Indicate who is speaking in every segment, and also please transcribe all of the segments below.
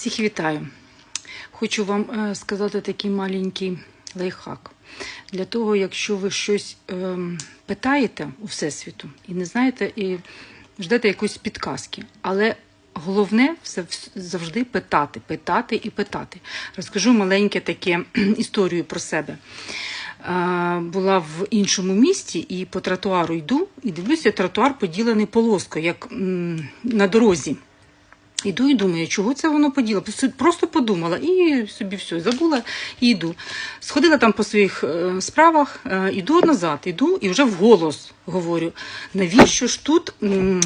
Speaker 1: Всіх вітаю. Хочу вам е, сказати такий маленький лайфхак. Для того, якщо ви щось ем, питаєте у Всесвіту і не знаєте, і ждете якоїсь підказки, але головне все завжди питати, питати і питати. Розкажу маленьке таке історію про себе. Е, Була в іншому місті і по тротуару йду, і дивлюся, тротуар поділений полоскою, як на дорозі. Іду і думаю, чого це воно поділо? Просто- подумала і собі все, забула і йду. Сходила там по своїх е, справах, е, іду назад, іду і вже вголос говорю, навіщо ж тут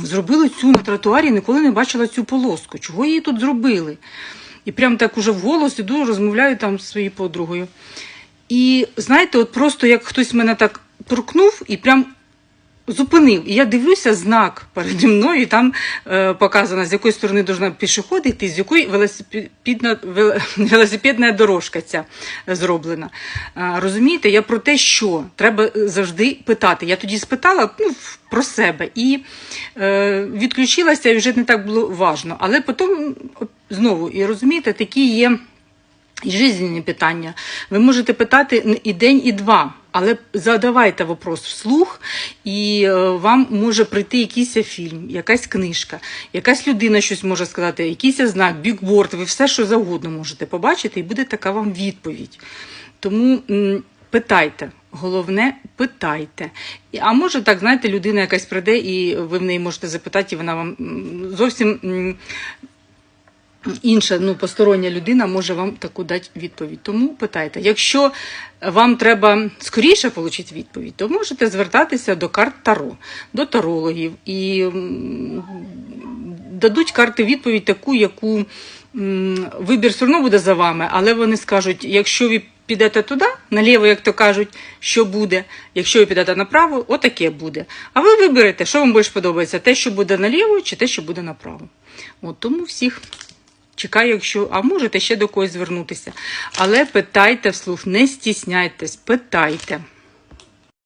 Speaker 1: зробили цю на тротуарі, ніколи не бачила цю полоску. Чого її тут зробили? І прям так уже вголос іду, розмовляю там зі своєю подругою. І знаєте, от просто як хтось мене так торкнув і прям зупинив. І я дивлюся знак переді мною, і там е, показано, з якої сторони должна пішохід йти, з якої велосипедна, вело- велосипедна дорожка ця зроблена. А, розумієте, я про те, що треба завжди питати. Я тоді спитала ну, про себе і е, відключилася, і вже не так було важно. Але потім знову, і розумієте, такі є. Жизненні питання. Ви можете питати і день, і два, але задавайте вопрос вслух, і е, вам може прийти якийсь фільм, якась книжка, якась людина щось може сказати, якийсь знак, бікборд, ви все, що завгодно можете побачити, і буде така вам відповідь. Тому питайте. Головне, питайте. А може так, знаєте, людина якась прийде, і ви в неї можете запитати, і вона вам зовсім інша ну, постороння людина може вам таку дати відповідь. Тому питайте. Якщо вам треба скоріше отримати відповідь, то можете звертатися до карт Таро, до тарологів і дадуть карти відповідь таку, яку вибір все одно буде за вами, але вони скажуть, якщо ви підете туди, наліво, як то кажуть, що буде. Якщо ви підете направо, отаке буде. А ви виберете, що вам більше подобається, те, що буде наліво, чи те, що буде направо. От тому всіх Чекаю, якщо, а можете ще до когось звернутися. Але питайте вслух, не стісняйтесь, питайте.